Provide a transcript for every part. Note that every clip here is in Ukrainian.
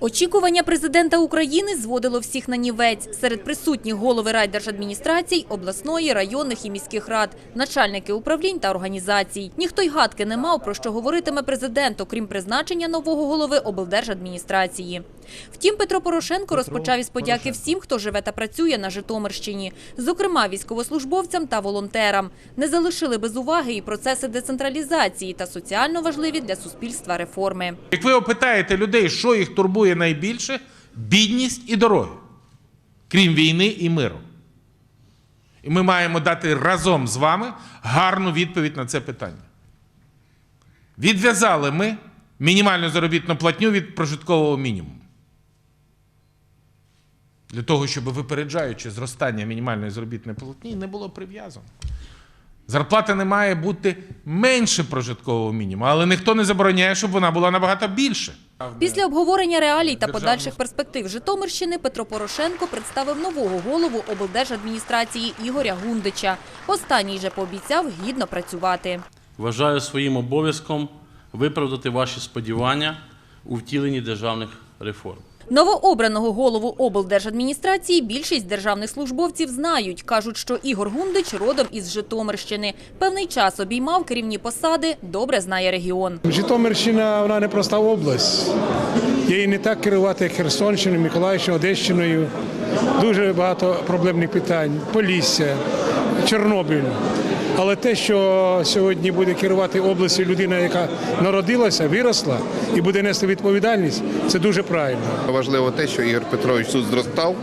Очікування президента України зводило всіх на нівець. Серед присутніх голови райдержадміністрацій, обласної, районних і міських рад, начальники управлінь та організацій. Ніхто й гадки не мав, про що говоритиме президент, окрім призначення нового голови облдержадміністрації. Втім, Петро Порошенко розпочав із подяки всім, хто живе та працює на Житомирщині, зокрема військовослужбовцям та волонтерам. Не залишили без уваги і процеси децентралізації та соціально важливі для суспільства реформи. Як ви опитаєте людей, що їх турбує найбільше, бідність і дороги, крім війни і миру. І ми маємо дати разом з вами гарну відповідь на це питання. Відв'язали ми мінімальну заробітну платню від прожиткового мінімуму. Для того, щоб випереджаючи зростання мінімальної заробітної платні, не було прив'язано. Зарплата не має бути менше прожиткового мінімуму, але ніхто не забороняє, щоб вона була набагато більше. Після обговорення реалій та подальших перспектив Житомирщини Петро Порошенко представив нового голову облдержадміністрації Ігоря Гундича. Останній же пообіцяв гідно працювати. Вважаю своїм обов'язком виправдати ваші сподівання у втіленні державних реформ. Новообраного голову облдержадміністрації більшість державних службовців знають. Кажуть, що Ігор Гундич родом із Житомирщини. Певний час обіймав керівні посади, добре знає регіон. Житомирщина вона не проста область. Її не так керувати, як Херсонщиною, Миколаївщиною, Одещиною. Дуже багато проблемних питань. Полісся, Чорнобиль. Але те, що сьогодні буде керувати областю людина, яка народилася, виросла і буде нести відповідальність, це дуже правильно. Важливо те, що Ігор Петрович тут зростав,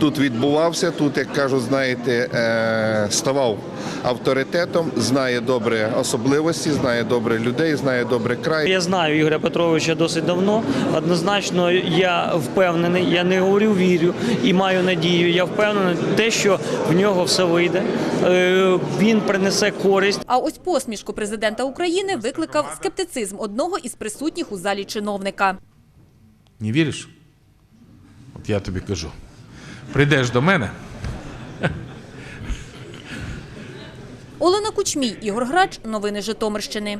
тут відбувався, тут, як кажуть, знаєте, е, ставав авторитетом, знає добре особливості, знає добре людей, знає добре край. Я знаю Ігоря Петровича досить давно. Однозначно, я впевнений, я не говорю вірю і маю надію. Я впевнений, те, що в нього все вийде. Е, Він принесе користь. А ось посмішку президента України викликав скептицизм одного із присутніх у залі чиновника. Не віриш? От я тобі кажу. Прийдеш до мене, Олена Кучмій, Ігор Грач. Новини Житомирщини.